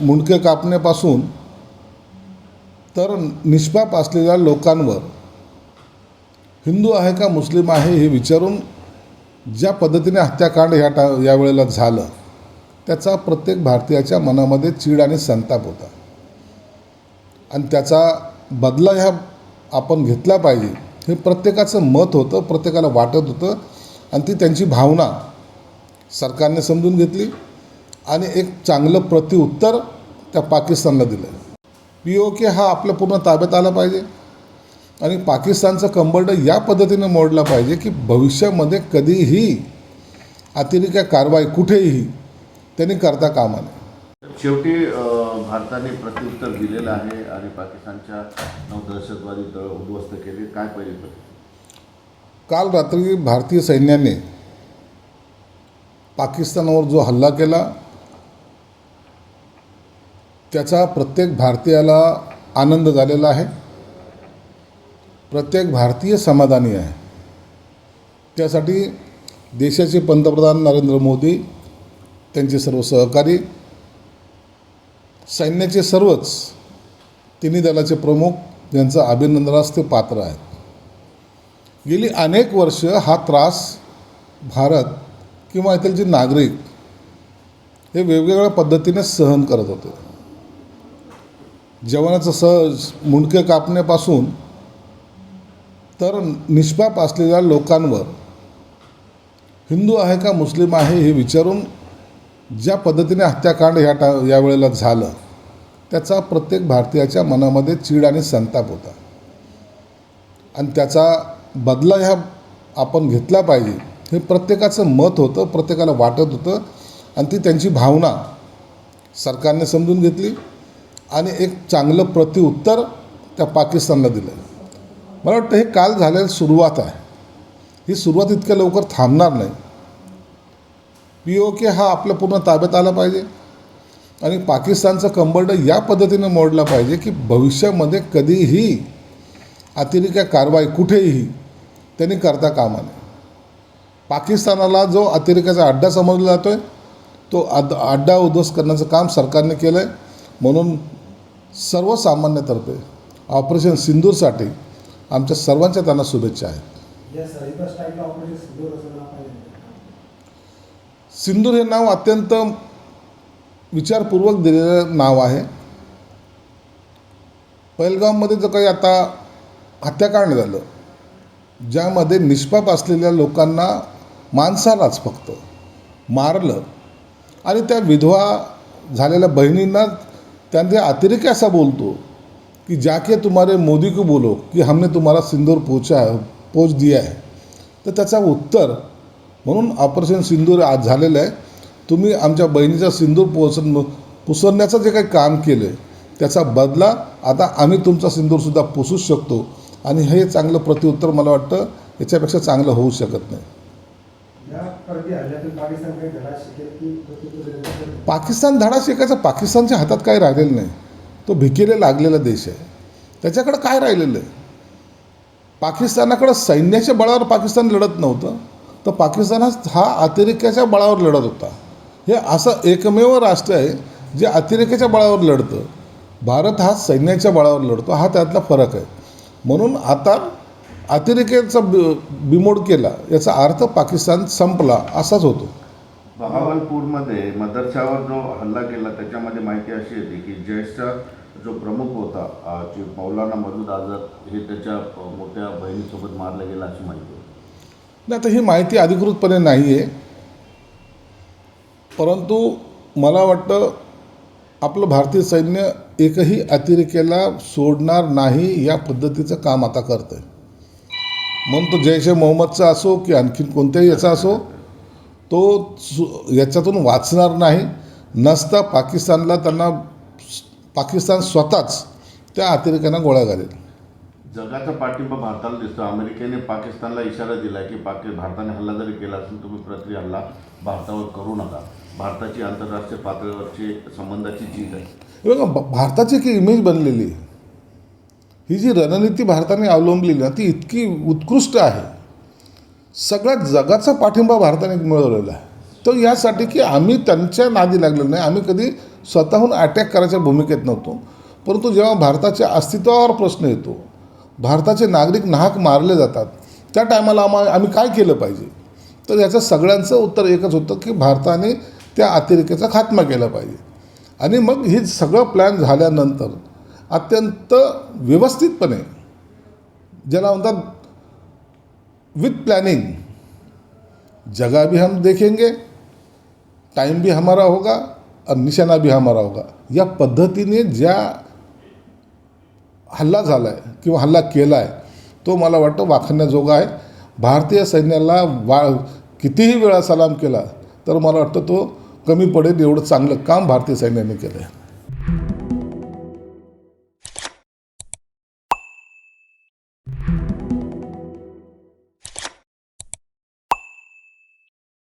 मुंडके कापण्यापासून तर निष्पाप असलेल्या लोकांवर. हिंदू आहे का मुस्लिम आहे हे विचारून ज्या पद्धतीने हत्याकांड ह्या टा यावेळेला झालं त्याचा प्रत्येक भारतीयाच्या मनामध्ये चीड आणि संताप होता. आणि त्याचा बदला ह्या आपण घेतला पाहिजे हे प्रत्येकाचं मत होतं प्रत्येकाला वाटत होतं आणि ती त्यांची भावना सरकारने समजून घेतली. आणि एक चांगलं प्रत्युत्तर त्या पाकिस्तानला दिलं पी ओ के हा आपल्या पूर्ण ताब्यात आला पाहिजे. आणि पाकिस्तानचं कंबरड या पद्धतीने मोडला पाहिजे की भविष्यामध्ये कधीही अतिरेकी कारवाई कुठेही त्यांनी करता कामा नये. शेवटी भारताने प्रत्युत्तर दिलेलं आहे आणि पाकिस्तानच्या नऊ दहशतवादी तळ उद्ध्वस्त केले. काय प्रतिक्रिया? काल रात्री भारतीय सैन्याने पाकिस्तानावर जो हल्ला केला त्याचा प्रत्येक भारतीयाला आनंद झालेला आहे. प्रत्येक भारतीय समाधानी आहे. त्यासाठी देशाचे पंतप्रधान नरेंद्र मोदी त्यांचे सर्व सहकारी सैन्याचे सर्वच तिन्ही दलाचे प्रमुख यांचं अभिनंदनास ते पात्र आहेत. गेली अनेक वर्ष हा त्रास भारत किंवा इथलचे नागरिक हे वेगवेगळ्या पद्धतीने सहन करत होते. जेवणाचं सहज मुंडके कापण्यापासून तर निष्पाप असलेल्या लोकांवर. हिंदू आहे का मुस्लिम आहे हे विचारून ज्या पद्धतीने हत्याकांड ह्या टा यावेळेला झालं त्याचा प्रत्येक भारतीयाच्या मनामध्ये चीड आणि संताप होता. आणि त्याचा बदला ह्या आपण घेतला पाहिजे हे प्रत्येकाचं मत होतं प्रत्येकाला वाटत होतं. आणि ती त्यांची भावना सरकारने समजून घेतली. आणि एक चांगलं प्रतिउत्तर त्या पाकिस्तानला दिलं मला वाटतं हे काल झालेली सुरुवात आहे. ही सुरुवात इतक्या लवकर थांबणार नाही. पी ओ के हा आपल्या पूर्ण ताब्यात आला पाहिजे. आणि पाकिस्तानचं कंबरड या पद्धतीने मोडला पाहिजे की भविष्यामध्ये कधीही अतिरिक्त कारवाई कुठेही त्यांनी करता कामा नये. पाकिस्तानाला जो अतिरेकाचा अड्डा समजला जातो आहे तो अड अड्डा उद्ध्वस्त करण्याचं काम सरकारने केलं आहे म्हणून सर्वसामान्यतर्फे ऑपरेशन सिंदूरसाठी आमच्या सर्वांच्या त्यांना शुभेच्छा आहेत. सिंदूर हे नाव अत्यंत विचारपूर्वक दिलेलं नाव आहे. पहलगाममध्ये जो काही आता हत्याकांड झालं ज्यामध्ये निष्पाप असलेल्या लोकांना माणसालाच फक्त मारलं आणि त्या विधवा झालेल्या बहिणींना त्यांचे अतिरेकी असा बोलतो कि जाके तुम्हारे मोदी को बोलो की हमने तुम्हाला सिंदूर पोचा पोच दिया आहे तर त्याचा उत्तर म्हणून ऑपरेशन सिंदूर आज झालेलं आहे. तुम्ही आमच्या बहिणीचा सिंदूर पोच पुसरण्याचं जे काही काम केलं आहे त्याचा बदला आता आम्ही तुमचा सिंदूरसुद्धा पुसूच शकतो. आणि हे चांगलं प्रत्युत्तर मला वाटतं याच्यापेक्षा चांगलं होऊ शकत नाही. पाकिस्तान धडा शिकायचा पाकिस्तानच्या हातात काही राहिलेलं नाही. तो भिकेला लागलेला देश आहे. त्याच्याकडं काय राहिलेलं आहे? पाकिस्तानाकडं सैन्याच्या बळावर पाकिस्तान लढत नव्हतं तर पाकिस्तान हा अतिरेक्याच्या बळावर लढत होता. हे असं एकमेव राष्ट्र आहे जे अतिरेक्याच्या बळावर लढतं. भारत हा सैन्याच्या बळावर लढतो. हा त्यातला फरक आहे. म्हणून आता अतिरेक्याचा बि बिमोड केला याचा अर्थ पाकिस्तान संपला असाच होतो. बहावलपूरमध्ये मदरशावर जो हल्ला केला त्याच्यामध्ये माहिती अशी येते की जयशचा जो प्रमुख होता मौलाना मसूद आझाद हे त्याच्या मोठ्या बहिणीसोबत मारला गेला अशी माहिती नाही आता ही माहिती अधिकृतपणे नाही आहे परंतु मला वाटतं आपलं भारतीय सैन्य एकही अतिरेक्याला सोडणार नाही या पद्धतीचं काम आता करतं आहे म्हणून तो जैश ए मोहम्मदचा असो की आणखीन कोणत्याही याचा असो तो सु याच्यातून वाचणार नाही. नसता पाकिस्तानला त्यांना पाकिस्तान स्वतःच त्या अतिरेक्यांना गोळ्या घालेल. जगाचा पाठिंबा भारताला दिसतो. अमेरिकेने पाकिस्तानला इशारा दिला की पाकि भारताने हल्ला जरी केला असेल तुम्ही प्रति हल्ला भारतावर करू नका. भारताची आंतरराष्ट्रीय पातळीवरची संबंधाची चीज आहे. बघा भारताची एक इमेज बनलेली आहे. ही जी रणनीती भारताने अवलंबलेली ना ती इतकी उत्कृष्ट आहे. सगळ्या जगाचा पाठिंबा भारताने मिळवलेला आहे. तर यासाठी की आम्ही त्यांच्या नादी लागलो नाही. आम्ही कधी स्वतःहून अटॅक करायच्या भूमिकेत नव्हतो. परंतु जेव्हा भारताच्या अस्तित्वावर प्रश्न येतो भारताचे नागरिक नाहक मारले जातात त्या टायमाला आम्हा आम्ही काय केलं पाहिजे? तर याचं सगळ्यांचं उत्तर एकच होतं की भारताने त्या अतिरेकाचा खात्मा केला पाहिजे. आणि मग हे सगळं प्लॅन झाल्यानंतर अत्यंत व्यवस्थितपणे ज्याला म्हणतात विथ प्लॅनिंग जगह भी हम देखेंगे टाइम भी हमारा होगा और निशाना भी हमारा होगा। या पद्धतीने ज्या हल्ला झाला आहे किंवा हल्ला केला आहे तो मला वाटतं वाखण्याजोगा आहे. भारतीय सैन्याला वा कितीही वेळा सलाम केला तर मला वाटतं तो कमी पडेल एवढं चांगलं काम भारतीय सैन्याने केलं आहे